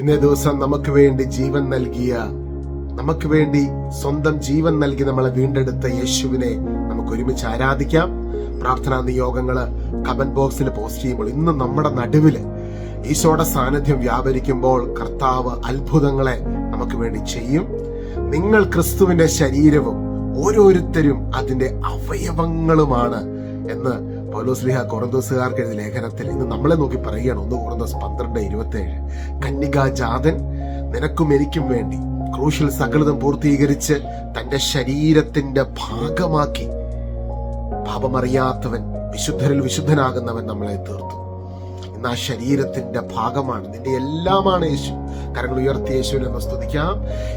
ഇന്നേ ദിവസം നമുക്ക് വേണ്ടി ജീവൻ നൽകിയ നമുക്ക് വേണ്ടി സ്വന്തം ജീവൻ നൽകി നമ്മളെ വീണ്ടെടുത്ത യേശുവിനെ നമുക്ക് ഒരുമിച്ച് ആരാധിക്കാം. പ്രാർത്ഥനാ നിയോഗങ്ങൾ കമന്റ് ബോക്സിൽ പോസ്റ്റ് ചെയ്യുമ്പോൾ ഇന്ന് നമ്മുടെ നടുവിൽ ഈശോയുടെ സാന്നിധ്യം വ്യാപരിക്കുമ്പോൾ കർത്താവ് അത്ഭുതങ്ങളെ നമുക്ക് വേണ്ടി ചെയ്യും. നിങ്ങൾ ക്രിസ്തുവിന്റെ ശരീരവും ഓരോരുത്തരും അതിന്റെ അവയവങ്ങളുമാണ് എന്ന് പൗലോസ്ലിഹ കൊറന്തോസുകാർക്ക് എഴുതിയ ലേഖനത്തിൽ ഇന്ന് നമ്മളെ നോക്കി പറയുകയാണ്. ഒന്ന് കൊറന്തോസ് പന്ത്രണ്ട് ഇരുപത്തി ഏഴ് കന്യകാജാതൻ നിനക്കും എനിക്കും വേണ്ടി ക്രൂശിൽ സകലതും പൂർത്തീകരിച്ച് തന്റെ ശരീരത്തിന്റെ ഭാഗമാക്കി. പാപമറിയാത്തവൻ വിശുദ്ധരിൽ വിശുദ്ധനാകുന്നവൻ നമ്മളെ തീർത്തു. ഇന്ന് ആ ശരീരത്തിന്റെ ഭാഗമാണ്. നിന്റെ എല്ലാമാണ് യേശു. കരങ്ങൾ ഉയർത്തി യേശുവിനെ നമ്മൾ സ്തുതിക്കാം.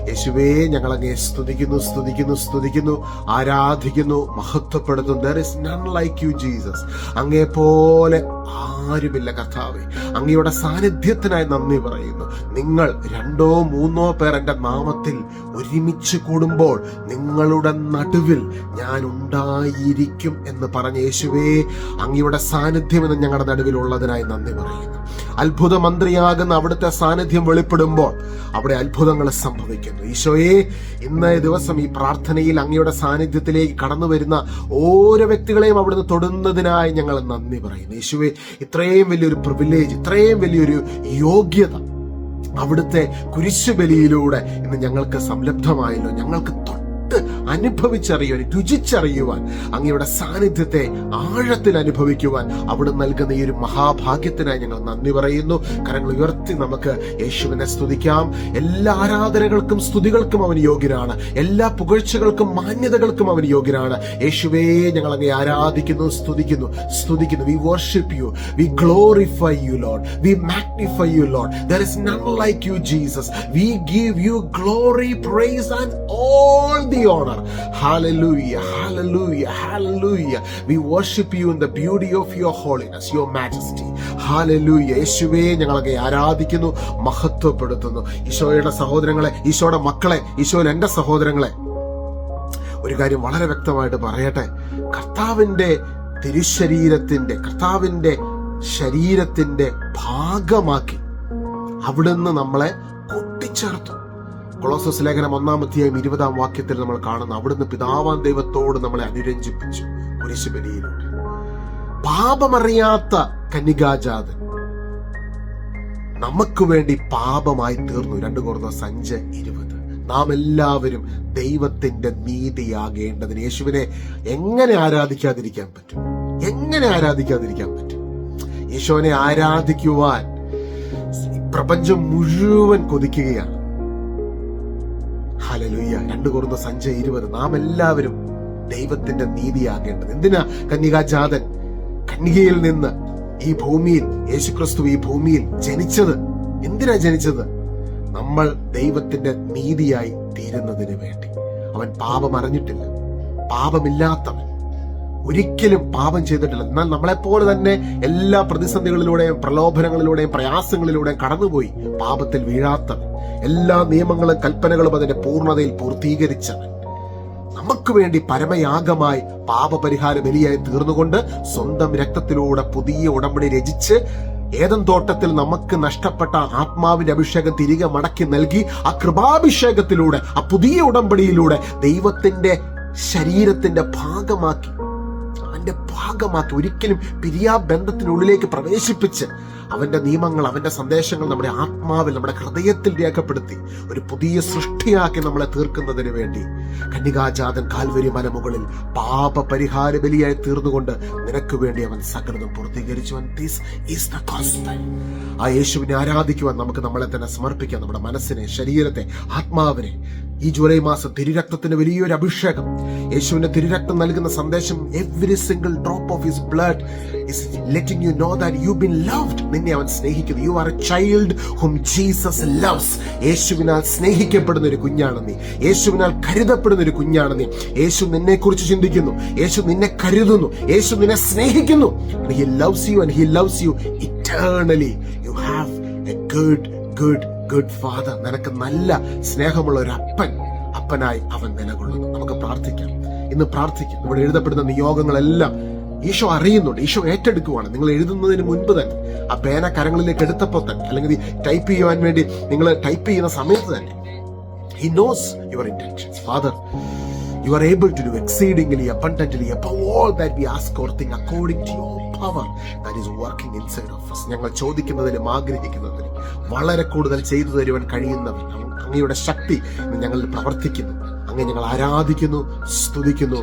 യേശുവേ ഞങ്ങൾ അങ്ങേ സ്തുതിക്കുന്നു സ്തുതിക്കുന്നു സ്തുതിക്കുന്നു. ആരാധിക്കുന്നു മഹത്വപ്പെടുത്തുന്നു. There is none like you Jesus അങ്ങേ പോലെ ആരുമില്ല കർത്താവെ. അങ്ങയുടെ സാന്നിധ്യത്തിനായി നന്ദി പറയുന്നു. നിങ്ങൾ രണ്ടോ മൂന്നോ പേർ എന്റെ നാമത്തിൽ ഒരുമിച്ച് കൂടുമ്പോൾ നിങ്ങളുടെ നടുവിൽ ഞാൻ ഉണ്ടായിരിക്കും എന്ന് പറഞ്ഞ യേശുവേ അങ്ങയുടെ സാന്നിധ്യം എന്ന് ഞങ്ങളുടെ നടുവിൽ ഉള്ളതിനായി നന്ദി പറയുന്നു. അത്ഭുത മന്ത്രിയാകുന്ന അവിടുത്തെ സാന്നിധ്യം വെളിപ്പെടുമ്പോൾ അവിടെ അത്ഭുതങ്ങൾ സംഭവിക്കുന്നു. ഈശോയെ ഇന്ന് ദിവസം ഈ പ്രാർത്ഥനയിൽ അങ്ങയുടെ സാന്നിധ്യത്തിലേക്ക് കടന്നു വരുന്ന ഓരോ വ്യക്തികളെയും അവിടുന്ന് തൊടുന്നതിനായി ഞങ്ങൾ നന്ദി പറയുന്നു. യേശുവെ ഇത്രയും വലിയൊരു പ്രിവിലേജ് ഇത്രയും വലിയൊരു യോഗ്യത അവിടുത്തെ കുരിശുബലിയിലൂടെ ഇന്ന് ഞങ്ങൾക്ക് സംലബ്ധമായല്ലോ ഞങ്ങൾക്ക് തൊട്ട് അനുഭവിച്ചറിയുവാൻ രുചിച്ചറിയുവാൻ അങ്ങയുടെ സാന്നിധ്യത്തെ ആഴത്തിൽ അനുഭവിക്കുവാൻ അവിടെ നൽകുന്ന ഈ ഒരു മഹാഭാഗ്യത്തിനായി ഞങ്ങൾ നന്ദി പറയുന്നു. കരങ്ങൾ ഉയർത്തി നമുക്ക് യേശുവിനെ സ്തുതിക്കാം. എല്ലാ ആരാധനകൾക്കും സ്തുതികൾക്കും അവൻ യോഗ്യനാണ് എല്ലാ പുകഴ്ചകൾക്കും മാന്യതകൾക്കും അവൻ യോഗ്യനാണ് യേശുവേ ഞങ്ങൾ അങ്ങേ ആരാധിക്കുന്നു സ്തുതിക്കുന്നു സ്തുതിക്കുന്നു. We worship you we glorify you Lord we magnify you Lord there is none like you Jesus we give you glory praise and all the honour Hallelujah, hallelujah, hallelujah. We worship you in the beauty of your holiness, your majesty. Hallelujah യേശുവേ ഞങ്ങളൊക്കെ ആരാധിക്കുന്നു മഹത്വപ്പെടുത്തുന്നു. ഈശോയുടെ സഹോദരങ്ങളെ ഈശോയുടെ മക്കളെ ഈശോയിൽ എന്റെ സഹോദരങ്ങളെ ഒരു കാര്യം വളരെ വ്യക്തമായിട്ട് പറയട്ടെ. കർത്താവിന്റെ തിരുശരീരത്തിന്റെ കർത്താവിന്റെ ശരീരത്തിന്റെ ഭാഗമാക്കി അവിടുന്ന് നമ്മളെ കൂട്ടിച്ചേർത്തു. കൊളോസസ് ലേഖനം ഒന്നാം അധ്യായം ഇരുപതാം വാക്യത്തിൽ നമ്മൾ കാണുന്ന. അവിടുന്ന് പിതാവാൻ ദൈവത്തോട് നമ്മളെ അനുരഞ്ജിപ്പിച്ചു. കുരിശുബലിയിലൂടെ പാപമറിയാത്ത കന്യകാജാതൻ നമുക്ക് വേണ്ടി പാപമായി തീർന്നു. രണ്ടു കുറഞ്ഞ സഞ്ച് ഇരുപത്. നാം എല്ലാവരും ദൈവത്തിന്റെ നീതിയാകേണ്ടതിന് യേശുവിനെ എങ്ങനെ ആരാധിക്കാതിരിക്കാൻ പറ്റും? എങ്ങനെ ആരാധിക്കാതിരിക്കാൻ പറ്റും? യേശുവിനെ ആരാധിക്കുവാൻ പ്രപഞ്ചം മുഴുവൻ കൊതിക്കുകയാണ്. ഹലലുയ്യ രണ്ടു കുറുന്ന സഞ്ച ഇരുപത്. നാം എല്ലാവരും ദൈവത്തിന്റെ നീതിയാകേണ്ടത്. എന്തിനാ കന്യകാജാതൻ കന്യകയിൽ നിന്ന് ഈ ഭൂമിയിൽ യേശുക്രിസ്തു ഈ ഭൂമിയിൽ ജനിച്ചത്? എന്തിനാ ജനിച്ചത്? നമ്മൾ ദൈവത്തിന്റെ നീതിയായി തീരുന്നതിന് വേണ്ടി. അവൻ പാപം അറിഞ്ഞിട്ടില്ല. പാപമില്ലാത്തവൻ. ഒരിക്കലും പാപം ചെയ്തിട്ടില്ല. എന്നാൽ നമ്മളെപ്പോലെ തന്നെ എല്ലാ പ്രതിസന്ധികളിലൂടെയും പ്രലോഭനങ്ങളിലൂടെയും പ്രയാസങ്ങളിലൂടെയും കടന്നുപോയി പാപത്തിൽ വീഴാത്തവൻ. എല്ലാ നിയമങ്ങളും കൽപ്പനകളും അതിന്റെ പൂർണതയിൽ പൂർത്തീകരിച്ചവൻ. നമുക്ക് വേണ്ടി പരമയാഗമായി പാപപരിഹാര ബലിയായി തീർന്നുകൊണ്ട് സ്വന്തം രക്തത്തിലൂടെ പുതിയ ഉടമ്പടി രചിച്ച് ഏതൻ തോട്ടത്തിൽ നമുക്ക് നഷ്ടപ്പെട്ട ആത്മാവിന്റെ അഭിഷേകം തിരികെ മടക്കി നൽകി ആ കൃപാഭിഷേകത്തിലൂടെ ആ പുതിയ ഉടമ്പടിയിലൂടെ ദൈവത്തിന്റെ ശരീരത്തിന്റെ ഭാഗമാക്കി അവന്റെ ഭാഗമാക്കി ഒരിക്കലും പിരിയാ ബന്ധത്തിനുള്ളിലേക്ക് പ്രവേശിപ്പിച്ച് അവന്റെ നിയമങ്ങൾ അവന്റെ സന്ദേശങ്ങൾ നമ്മുടെ ആത്മാവിൽ നമ്മുടെ ഹൃദയത്തിൽ രേഖപ്പെടുത്തി ഒരു പുതിയ സൃഷ്ടിയാക്കി നമ്മളെ തീർക്കുന്നതിന് വേണ്ടി. കന്യകാജാതൻ കാൽവരി മലമുകളിൽ പാപ പരിഹാര ബലിയായി തീർന്നുകൊണ്ട് നിനക്ക് വേണ്ടി അവൻ സകലതും പൂർത്തീകരിച്ചു ആ യേശുവിനെ ആരാധിക്കുവാൻ നമുക്ക് നമ്മളെ തന്നെ സമർപ്പിക്കാം. നമ്മുടെ മനസ്സിനെ ശരീരത്തെ ആത്മാവിനെ ഈ ജൂലൈ മാസം തിരുരക്തത്തിന് വലിയൊരു അഭിഷേകം. യേശുവിന്റെ തിരുരക്തം നൽകുന്ന സന്ദേശം every single drop of his blood letting you know that you been loved നിന്നെ അവൻ സ്നേഹിക്കുന്നു. You are a child whom Jesus loves യേശുവിനാൽ സ്നേഹിക്കപ്പെടുന്ന ഒരു കുഞ്ഞാണ് നീ. യേശുവിനാൽ കരുതപ്പെടുന്ന ഒരു കുഞ്ഞാണ് നീ. യേശു നിന്നെ കുറിച്ച് ചിന്തിക്കുന്നു. യേശു നിന്നെ കരുതുന്നു. യേശു നിന്നെ സ്നേഹിക്കുന്നു. He loves you and he loves you eternally you have a good good good father നിനക്ക് നല്ല സ്നേഹമുള്ള ഒരു അപ്പൻ അപ്പനായി അവൻ നിലകൊള്ളുന്നു. നമുക്ക് പ്രാർത്ഥിക്കാം. ഇന്ന് പ്രാർത്ഥിക്കാം. ഇവിടെ എഴുതപ്പെടുന്ന നിയോഗങ്ങളെല്ലാം ഈശോ അറിയുന്നുണ്ട്. ഈശോ ഏറ്റെടുക്കുവാണ്. നിങ്ങൾ എഴുതുന്നതിന് മുൻപ് തന്നെ ആ പേന കരങ്ങളിലേക്ക് എടുത്തപ്പോൾ തന്നെ അല്ലെങ്കിൽ ടൈപ്പ് ചെയ്യുവാൻ വേണ്ടി നിങ്ങൾ ടൈപ്പ് ചെയ്യുന്ന സമയത്ത് തന്നെ he knows your intentions father you are able to do exceedingly abundantly all that we ask or think according to your power that is working inside of ഞങ്ങൾ ചോദിക്കുന്നതിലും ആഗ്രഹിക്കുന്നതിലും വളരെ കൂടുതൽ ചെയ്തു തരുവാൻ കഴിയുന്നവൻ അങ്ങയുടെ ശക്തി ഞങ്ങളിൽ പ്രവർത്തിക്കുന്നു. അങ്ങ് ഞങ്ങൾ ആരാധിക്കുന്നു സ്തുതിക്കുന്നു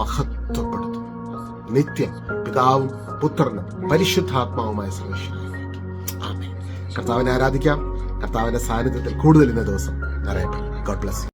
മഹത്വപ്പെടുത്തുന്നു. നിത്യം പിതാവും പുത്രനും പരിശുദ്ധാത്മാവുമായ സർവേശ്വരൻ ആമേൻ. കർത്താവിനെ ആരാധിക്കാം. കർത്താവിന്റെ സാന്നിധ്യത്തിൽ കൂടുതൽ ഇന്ന ദിവസം നിറയപ്പെടും. God bless